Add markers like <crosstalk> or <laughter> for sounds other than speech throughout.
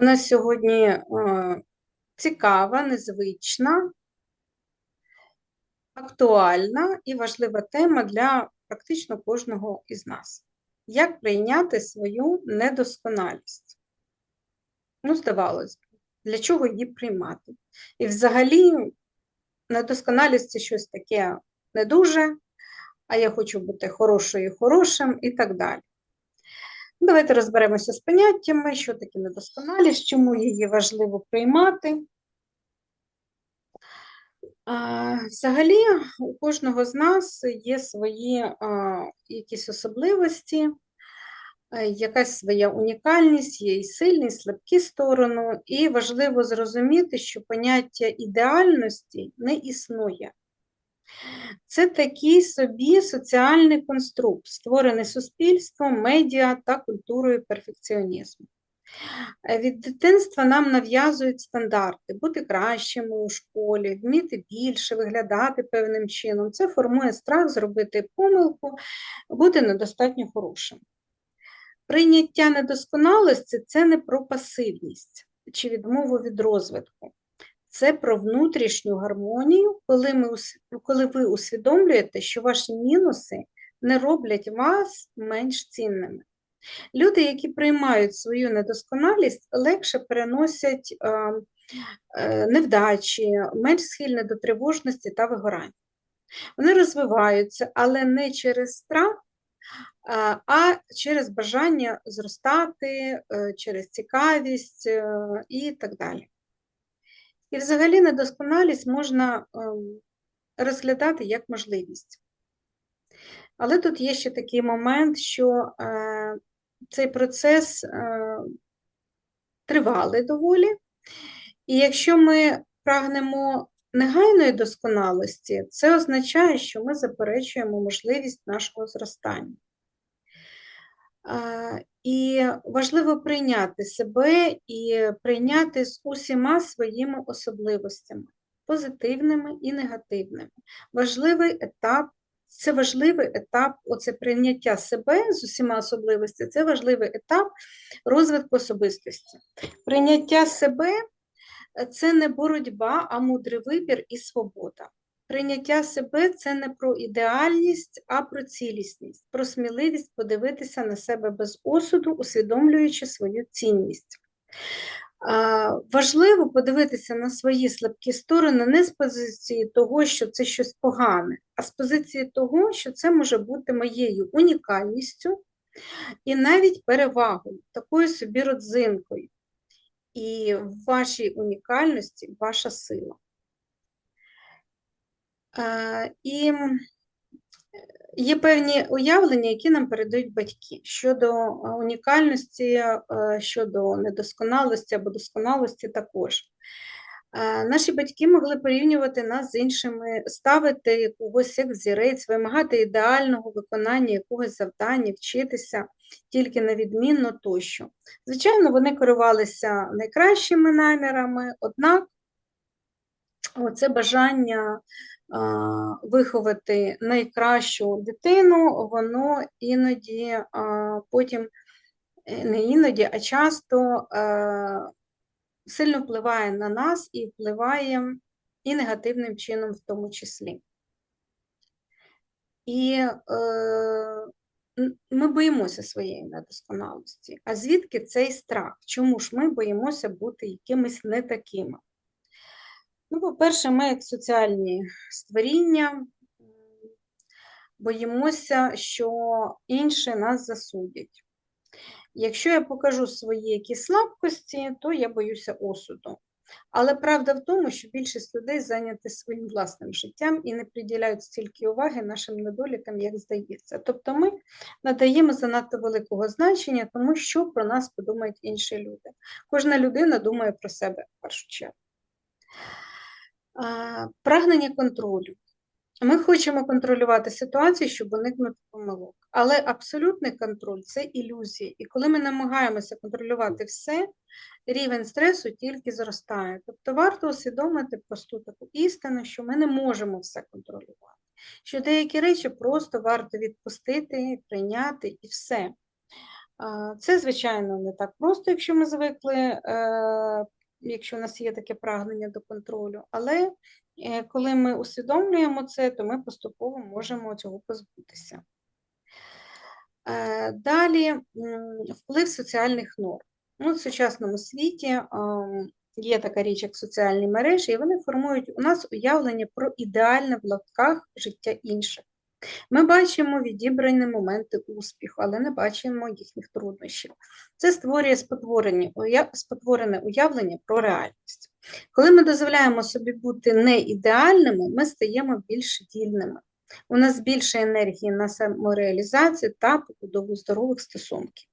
У нас сьогодні е, цікава, незвична, актуальна і важлива тема для практично кожного із нас. Як прийняти свою недосконалість? Ну, здавалось б, для чого її приймати? І взагалі, недосконалість це щось таке не дуже, а я хочу бути хорошою, і хорошим і так далі. Давайте розберемося з поняттями, що таке недосконалість, чому її важливо приймати. Взагалі, у кожного з нас є свої якісь особливості, якась своя унікальність, є і сильні, і слабкі сторони, і важливо зрозуміти, що поняття ідеальності не існує. Це такий собі соціальний конструкт, створений суспільством, медіа та культурою перфекціонізму. Е, Від дитинства нам нав'язують стандарти, бути кращими у школі, вміти більше, виглядати певним чином. Це формує страх зробити помилку, бути недостатньо хорошим. Прийняття недосконалості це не про пасивність чи відмову від розвитку. Це про внутрішню гармонію, коли, ми, коли ви усвідомлюєте, що ваші мінуси не роблять вас менш цінними. Люди, які приймають свою недосконалість, легше переносять е, е, невдачі, менш схильні до тривожності та вигорання. Вони розвиваються, але не через страх, а через бажання зростати, е, через цікавість і так далі. І взагалі недосконалість можна ем, розглядати як можливість. Але тут є ще такий момент, що е, цей процес е, тривалий доволі, і якщо ми прагнемо негайної досконалості, це означає, що ми заперечуємо можливість нашого зростання. І важливо прийняти себе і прийняти з усіма своїми особливостями, позитивними і негативними. Важливий етап, це важливий етап, оце прийняття себе з усіма особливостями, це важливий етап розвитку особистості. Прийняття себе це не боротьба, а мудрий вибір і свобода. Прийняття себе це не про ідеальність, а про цілісність, про сміливість подивитися на себе без осуду, усвідомлюючи свою цінність. Важливо подивитися на свої слабкі сторони не з позиції того, що це щось погане, а з позиції того, що це може бути моєю унікальністю і навіть перевагою, такою собі родзинкою. І в вашій унікальності ваша сила. І є певні уявлення, які нам передають батьки щодо унікальності, щодо недосконалості або досконалості також. Наші батьки могли порівнювати нас з іншими, ставити когось як взірець, вимагати ідеального виконання якогось завдання, вчитися тільки на відмінно тощо. Звичайно, вони керувалися найкращими намірами, однак це бажання виховати найкращу дитину, воно іноді потім е, не іноді, а часто е, сильно впливає на нас і впливає і негативним чином в тому числі. І е, ми боїмося своєї недосконалості. А звідки цей страх? Чому ж ми боїмося бути якимись не такими? Ну, по-перше, ми, як соціальні створіння, боїмося, що інші нас засудять. Якщо я покажу свої якісь слабкості, то я боюся осуду. Але правда в тому, що більшість людей зайняті своїм власним життям і не приділяють стільки уваги нашим недолікам, як здається. Тобто ми надаємо занадто великого значення тому, що про нас подумають інші люди. Кожна людина думає про себе в першу чергу. Прагнення контролю. Ми хочемо контролювати ситуацію, щоб уникнути помилок. Але абсолютний контроль це ілюзія. І коли ми намагаємося контролювати все, рівень стресу тільки зростає. Тобто варто усвідомити просту таку істину, що ми не можемо все контролювати. Що деякі речі просто варто відпустити, прийняти і все. Це, звичайно, не так просто, якщо ми звикли, е, якщо у нас є таке прагнення до контролю, але е, коли ми усвідомлюємо це, то ми поступово можемо цього позбутися. Е, Далі вплив соціальних норм. Ну, в сучасному світі є така річ, як соціальні мережі, і вони формують у нас уявлення про ідеальне в лапках життя інших. Ми бачимо відібрані моменти успіху, але не бачимо їхніх труднощів. Це створює спотворене уявлення про реальність. Коли ми дозволяємо собі бути не ідеальними, ми стаємо більш вільними. У нас більше енергії на самореалізацію та побудову здорових стосунків.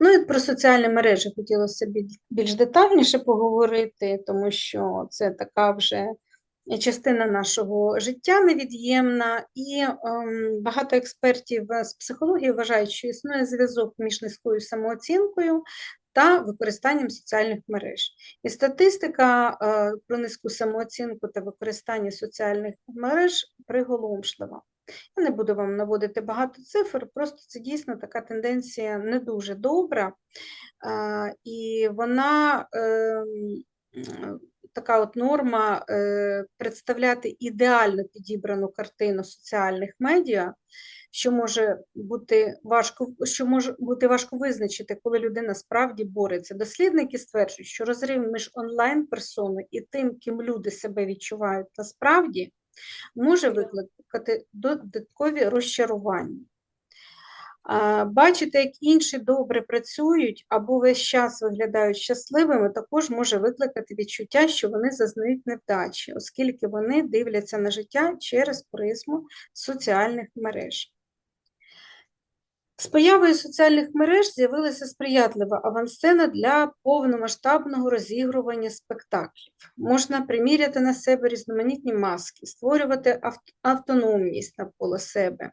Ну і про соціальні мережі хотілося б більш детальніше поговорити, тому що це така вже частина нашого життя невід'ємна, і ем, багато експертів з психології вважають, що існує зв'язок між низькою самооцінкою та використанням соціальних мереж. І статистика е, про низьку самооцінку та використання соціальних мереж приголомшлива. Я не буду вам наводити багато цифр, просто це дійсно така тенденція не дуже добра, е, і вона ем, така от норма е, представляти ідеально підібрану картину соціальних медіа, що може бути важко, що може бути важко визначити, коли людина справді бореться. Дослідники стверджують, що розрив між онлайн-персоною і тим, ким люди себе відчувають насправді, може викликати додаткові розчарування. Бачити, як інші добре працюють або весь час виглядають щасливими, також може викликати відчуття, що вони зазнають невдачі, оскільки вони дивляться на життя через призму соціальних мереж. З появою соціальних мереж з'явилася сприятлива авансцена для повномасштабного розігрування спектаклів. Можна приміряти на себе різноманітні маски, створювати автономність навколо себе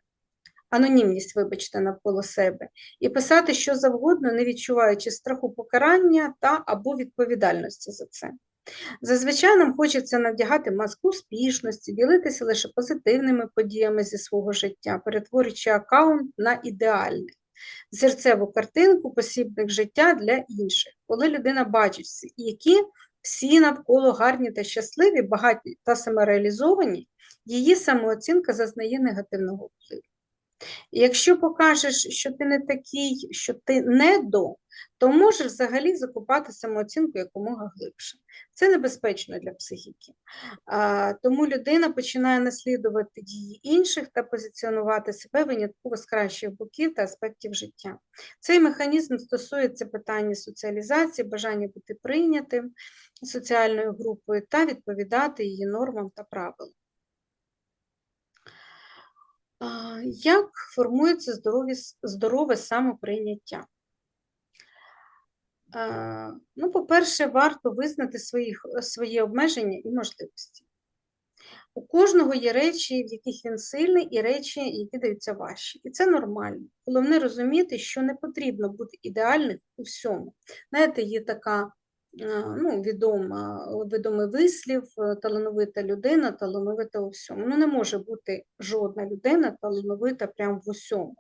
анонімність, вибачте, навколо себе, і писати що завгодно, не відчуваючи страху покарання та або відповідальності за це. Зазвичай нам хочеться надягати маску успішності, ділитися лише позитивними подіями зі свого життя, перетворюючи аккаунт на ідеальний, зерцеву картинку посібних життя для інших, коли людина бачить, які всі навколо гарні та щасливі, багаті та самореалізовані, її самооцінка зазнає негативного впливу. Якщо покажеш, що ти не такий, що ти не до, то можеш взагалі закупати самооцінку якомога глибше. Це небезпечно для психіки. А, Тому людина починає наслідувати дії інших та позиціонувати себе винятково з кращих боків та аспектів життя. Цей механізм стосується питання соціалізації, бажання бути прийнятим соціальною групою та відповідати її нормам та правилам. Як формується здорові, здорове самоприйняття? Ну, По-перше, варто визнати своїх, свої обмеження і можливості. У кожного є речі, в яких він сильний, і речі, які даються важчі. І це нормально. Головне розуміти, що не потрібно бути ідеальним у всьому. Знаєте, є така ну, відома, відомий вислів, е, талановита людина, талановита у всьому. Ну, не може бути жодна людина талановита прямо в усьому.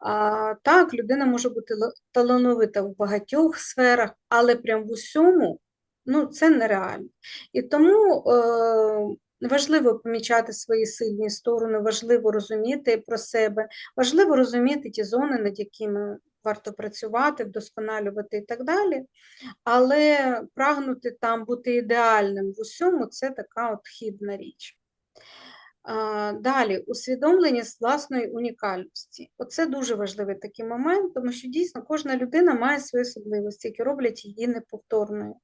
А, Так, людина може бути талановита в багатьох сферах, але прямо в усьому ну, це нереально. І тому е, важливо помічати свої сильні сторони, важливо розуміти про себе, важливо розуміти ті зони, над якими варто працювати, вдосконалювати і так далі. Але прагнути там бути ідеальним в усьому це така от хідна річ. Далі, усвідомлення з власної унікальності. Оце дуже важливий такий момент, тому що дійсно кожна людина має свої особливості, які роблять її неповторною.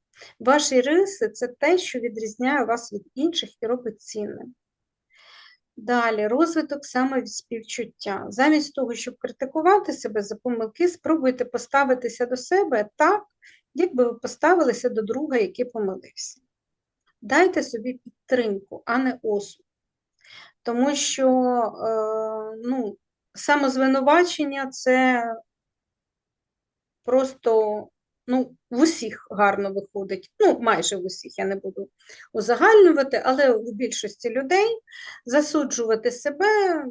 Ваші риси це те, що відрізняє вас від інших і робить цінним. Далі, розвиток саме співчуття. Замість того, щоб критикувати себе за помилки, спробуйте поставитися до себе так, як би ви поставилися до друга, який помилився. Дайте собі підтримку, а не осуд. Тому що е, ну, самозвинувачення це просто Ну, в усіх гарно виходить, ну, майже в усіх я не буду узагальнювати, але у більшості людей засуджувати себе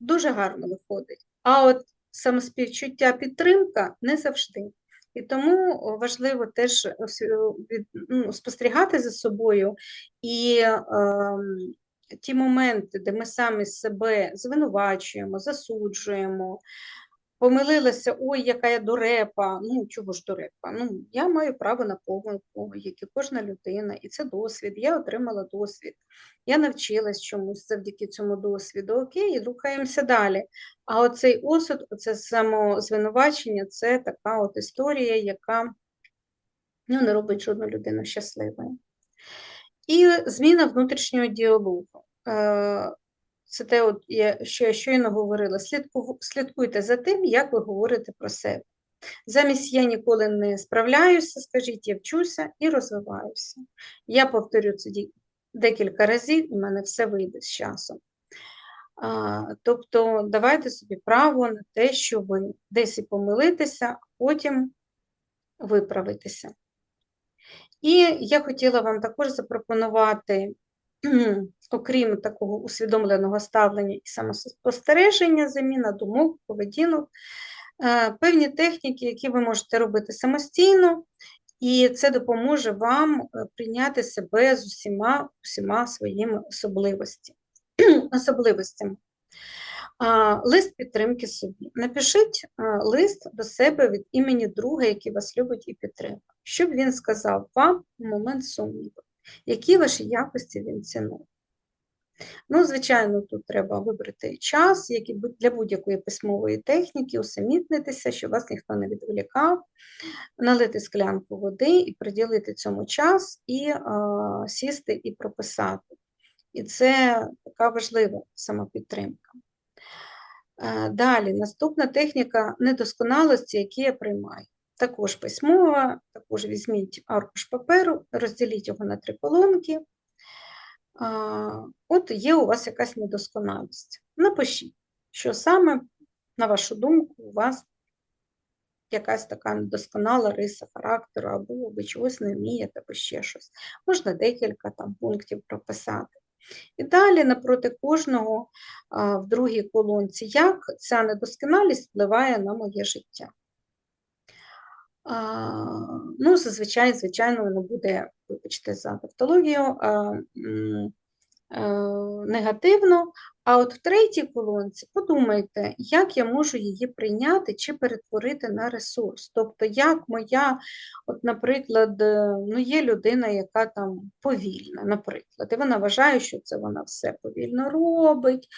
дуже гарно виходить. А от самоспівчуття, підтримка не завжди. І тому важливо теж е, від- ну, спостерігати за собою і ем, ті моменти, де ми самі себе звинувачуємо, засуджуємо, помилилася, ой, яка я дурепа. Ну, чого ж дурепа? Ну, я маю право на помилку, як і кожна людина, і це досвід. Я отримала досвід. Я навчилась чомусь завдяки цьому досвіду. Окей, і рухаємося далі. А оцей осуд, оце самозвинувачення це така от історія, яка ну, не робить жодну людину щасливою. І зміна внутрішнього діалогу. Це те, от, я- що я щойно говорила. Слідку- Слідкуйте за тим, як ви говорите про себе. Замість я ніколи не справляюся, скажіть, я вчуся і розвиваюся. Я повторю це декілька разів, і в мене все вийде з часом. А, тобто давайте собі право на те, що ви десь і помилитеся, а потім виправитеся. І я хотіла вам також запропонувати, <clears throat> окрім такого усвідомленого ставлення і самоспостереження, заміна думок, поведінок, е, певні техніки, які ви можете робити самостійно, і це допоможе вам е, прийняти себе з усіма, усіма своїми особливості, <clears throat> особливостями. Лист підтримки собі. Напишіть лист до себе від імені друга, який вас любить і підтримує, щоб він сказав вам у момент сумніву, які ваші якості він цінує. Ну, звичайно, тут треба вибрати час, як і для будь-якої письмової техніки, усамітнитися, щоб вас ніхто не відволікав, налити склянку води і приділити цьому час, і а, сісти і прописати. І це така важлива самопідтримка. Е, Далі, наступна техніка недосконалості, які я приймаю. Також письмова, також візьміть аркуш паперу, розділіть його на три колонки. От є у вас якась недосконалість. Напишіть, що саме, на вашу думку, у вас якась така недосконала риса характеру, або ви чогось не вмієте, або ще щось. Можна декілька там пунктів прописати. І далі напроти кожного в другій колонці, як ця недосконалість впливає на моє життя. Ну, зазвичай, звичайно, воно буде, вибачте за тавтологію, негативно. А от в третій колонці подумайте, як я можу її прийняти чи перетворити на ресурс. Тобто, як моя, от, наприклад, е, ну, є людина, яка там повільна, наприклад, і вона вважає, що це вона все повільно робить,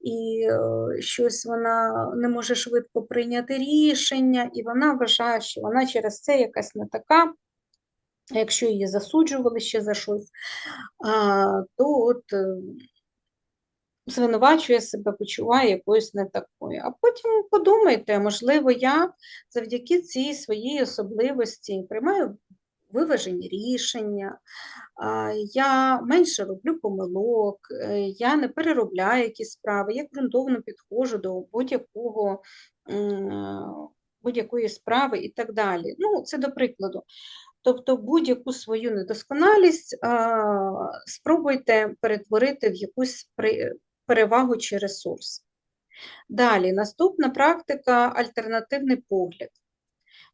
і е, щось вона не може швидко прийняти рішення, і вона вважає, що вона через це якась не така. Якщо її засуджували ще за щось, то от е, звинувачує себе, почуває якоюсь не такою. А потім подумайте, можливо, я завдяки цій своїй особливості приймаю виважені рішення, я менше роблю помилок, е, я не переробляю якісь справи, я ґрунтовно підходжу до будь-якого. Будь-якої справи і так далі. Ну, це до прикладу. Тобто будь-яку свою недосконалість спробуйте перетворити в якусь перевагу чи ресурс. Далі, наступна практика альтернативний погляд.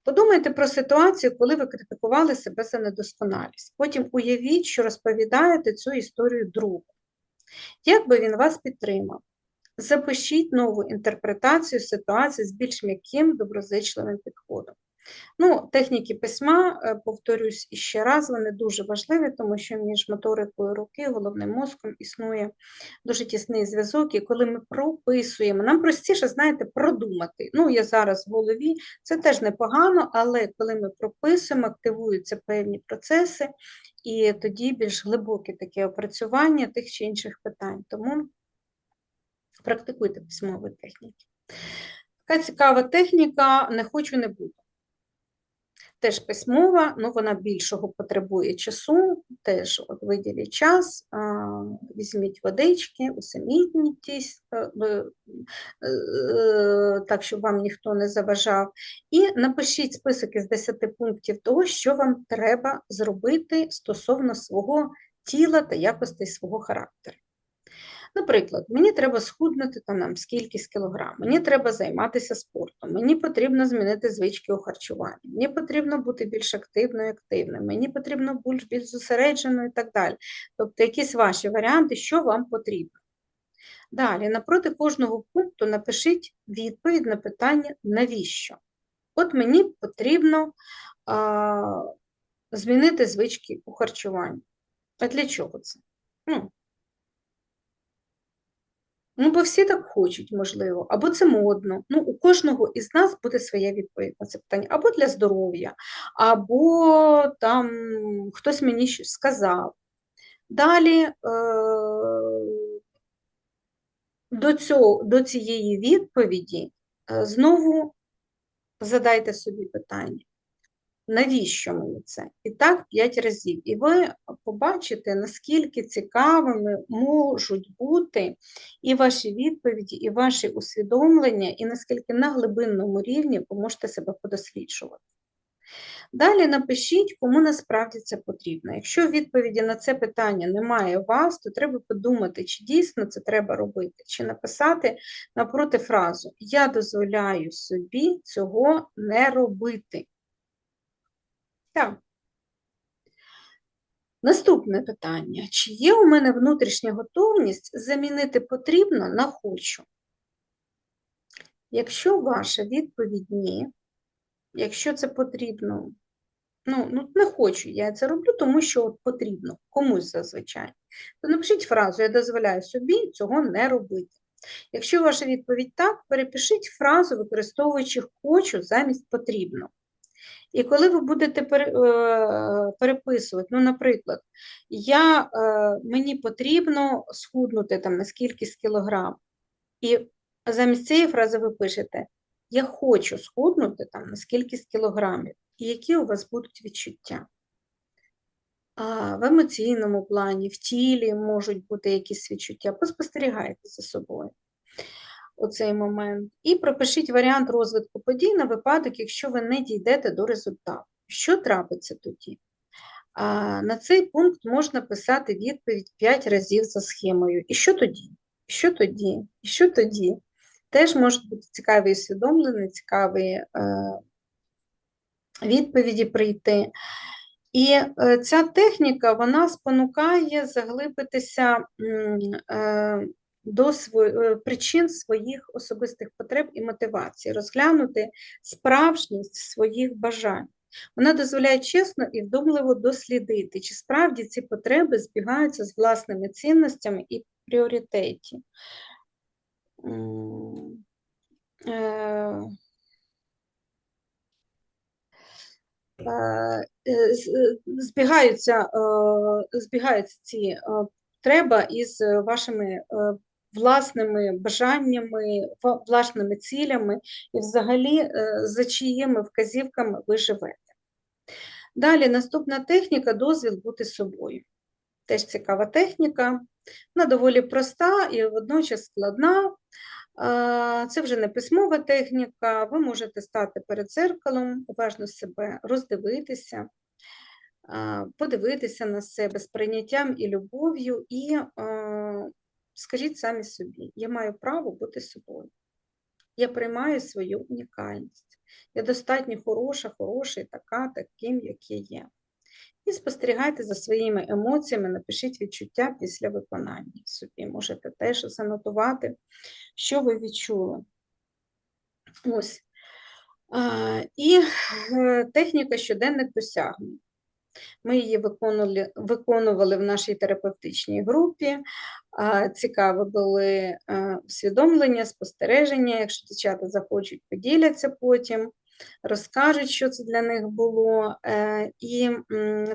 Подумайте про ситуацію, коли ви критикували себе за недосконалість. Потім уявіть, що розповідаєте цю історію другу. Як би він вас підтримав? Запишіть нову інтерпретацію ситуації з більш м'яким, доброзичливим підходом. Ну, техніки письма, е, повторюсь іще раз, вони дуже важливі, тому що між моторикою руки головним мозком існує дуже тісний зв'язок, і коли ми прописуємо, нам простіше, знаєте, продумати. Ну, я зараз в голові, це теж непогано, але коли ми прописуємо, активуються певні процеси, і тоді більш глибоке таке опрацювання тих чи інших питань. Тому практикуйте письмові техніки. Така цікава техніка, не хочу, не буду. Теж письмова, ну вона більшого потребує часу, теж от виділіть час, візьміть водички, усамітнітесь, е, е, е, так, щоб вам ніхто не заважав, і напишіть список із 10 пунктів того, що вам треба зробити стосовно свого тіла та якостей свого характеру. Наприклад, мені треба схуднути там нам скількись кілограм, мені треба займатися спортом, мені потрібно змінити звички у харчуванні, мені потрібно бути більш активною, активним, мені потрібно бути більш зосередженою і так далі. Тобто, якісь ваші варіанти, що вам потрібно. Далі, напроти кожного пункту напишіть відповідь на питання навіщо. От мені потрібно а, змінити звички у харчуванні. А для чого це? Ну, Ну, бо всі так хочуть, можливо, або це модно. Ну, у кожного із нас буде своя відповідь на це питання, або для здоров'я, або там хтось мені щось сказав. Далі е, до, цього, до цієї відповіді е, знову задайте собі питання. Навіщо мені це? І так 5 разів. І ви побачите, наскільки цікавими можуть бути і ваші відповіді, і ваші усвідомлення, і наскільки на глибинному рівні ви можете себе подосліджувати. Далі напишіть, кому насправді це потрібно. Якщо відповіді на це питання немає у вас, то треба подумати, чи дійсно це треба робити, чи написати напроти фразу Я дозволяю собі цього не робити. Так. Наступне питання. Чи є у мене внутрішня готовність замінити потрібно на хочу? Якщо ваша відповідь ні, якщо це потрібно, ну, ну не хочу, я це роблю, тому що от потрібно комусь зазвичай, то напишіть фразу Я дозволяю собі цього не робити. Якщо ваша відповідь так, перепишіть фразу, використовуючи хочу замість потрібно. І коли ви будете е, переписувати, ну, наприклад, я, е, мені потрібно схуднути там на скільки кілограм, і замість цієї фрази ви пишете Я хочу схуднути там на скільки кілограмів, і які у вас будуть відчуття. А В емоційному плані, в тілі можуть бути якісь відчуття, поспостерігайте за собою у цей момент. І пропишіть варіант розвитку подій на випадок, якщо ви не дійдете до результату. Що трапиться тоді? На цей пункт можна писати відповідь 5 разів за схемою. І що тоді? Що тоді? І що тоді? Теж можуть бути цікаві усвідомлені, цікаві е, відповіді прийти. І е, ця техніка вона спонукає заглибитися е, до е, причин своїх особистих потреб і мотивацій, розглянути справжність своїх бажань. Вона дозволяє чесно і вдумливо дослідити, чи справді ці потреби збігаються з власними цінностями і пріоритеті. Е, е, збігаються збігаються ці потреба із вашими власними бажаннями, власними цілями і взагалі е, за чиїми вказівками ви живете. Далі наступна техніка дозвіл бути собою. Теж цікава техніка, вона доволі проста і водночас складна. Це вже не письмова техніка, ви можете стати перед зеркалом, уважно себе роздивитися, подивитися на себе з прийняттям і любов'ю, і Скажіть самі собі, я маю право бути собою. Я приймаю свою унікальність. Я достатньо хороша, хороша така, таким, як я є. І спостерігайте за своїми емоціями, напишіть відчуття після виконання собі. Можете теж занотувати, що ви відчули. Ось. І е, техніка щоденних досягнень. Ми її виконували виконували в нашій терапевтичній групі. Цікаві були е, усвідомлення, спостереження. Якщо дівчата захочуть, поділяться потім, розкажуть, що це для них було. Е, і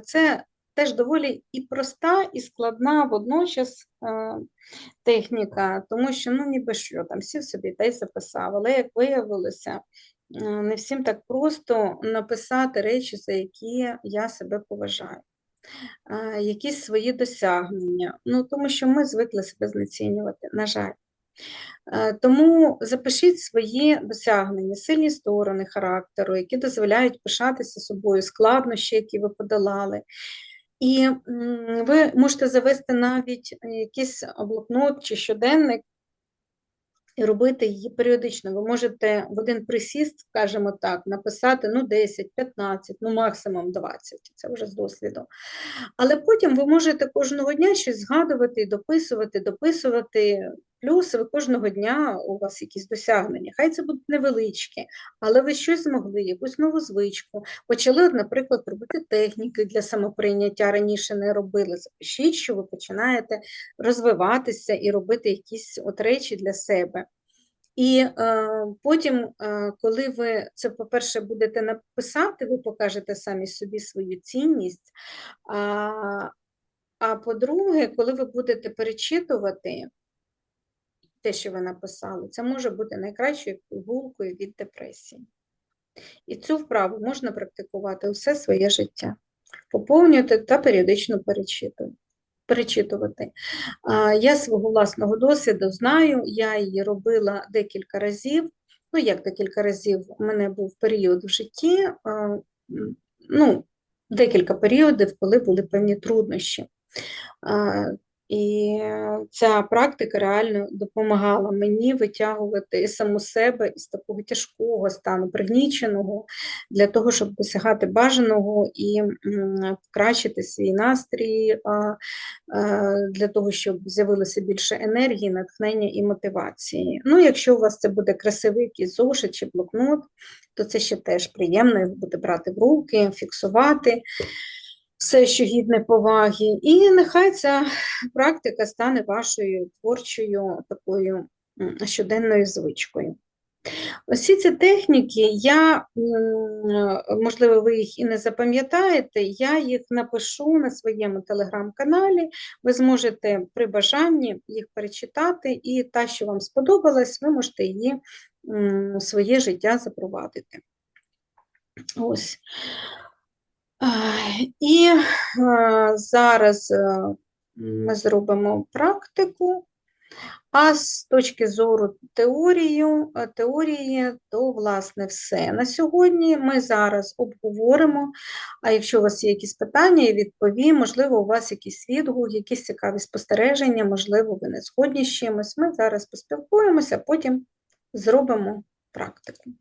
це теж доволі і проста, і складна водночас е, техніка, тому що ну ніби що там сів собі та й записав. Але як виявилося, не всім так просто написати речі, за які я себе поважаю, якісь свої досягнення, ну, тому що ми звикли себе знецінювати, на жаль. Тому запишіть свої досягнення, сильні сторони характеру, які дозволяють пишатися собою, складнощі, які ви подолали. І ви можете завести навіть якийсь блокнот чи щоденник і робити її періодично. Ви можете в один присіст, скажімо так, написати ну 10, 15, ну максимум 20, це вже з досвіду. Але потім ви можете кожного дня щось згадувати, дописувати, дописувати. Плюс ви кожного дня у вас якісь досягнення. Хай це будуть невеличкі, але ви щось змогли, якусь нову звичку. Почали, наприклад, робити техніки для самоприйняття, раніше не робили. Запишіть, що ви починаєте розвиватися і робити якісь от речі для себе. І е, потім, е, коли ви це, по-перше, будете написати, ви покажете самі собі свою цінність. А, а по-друге, коли ви будете перечитувати те, що ви написали, це може бути найкращою пігулкою від депресії. І цю вправу можна практикувати усе своє життя, поповнювати та періодично перечитувати. перечитувати. Я свого власного досвіду знаю, я її робила декілька разів. Ну, як декілька разів, у мене був період в житті, ну, декілька періодів, коли були певні труднощі. І ця практика реально допомагала мені витягувати саму себе із такого тяжкого стану, пригніченого, для того, щоб досягати бажаного і покращити свій настрій, е, для того, щоб з'явилося більше енергії, натхнення і мотивації. Ну, якщо у вас це буде красивий якийсь зошит чи блокнот, то це ще теж приємно, його буде брати в руки, фіксувати все, що гідне поваги, і нехай ця практика стане вашою творчою такою щоденною звичкою. Усі ці техніки, я, можливо, ви їх і не запам'ятаєте, я їх напишу на своєму телеграм-каналі. Ви зможете при бажанні їх перечитати, і та, що вам сподобалась, ви можете її у своє життя запровадити. Ось. І е, зараз е, ми зробимо практику, а з точки зору теорію, е, теорії, то, власне, все. На сьогодні ми зараз обговоримо, а якщо у вас є якісь питання, я відповім, можливо, у вас якісь відгук, якісь цікаві спостереження, можливо, ви не згодні з чимось. Ми зараз поспілкуємося, а потім зробимо практику.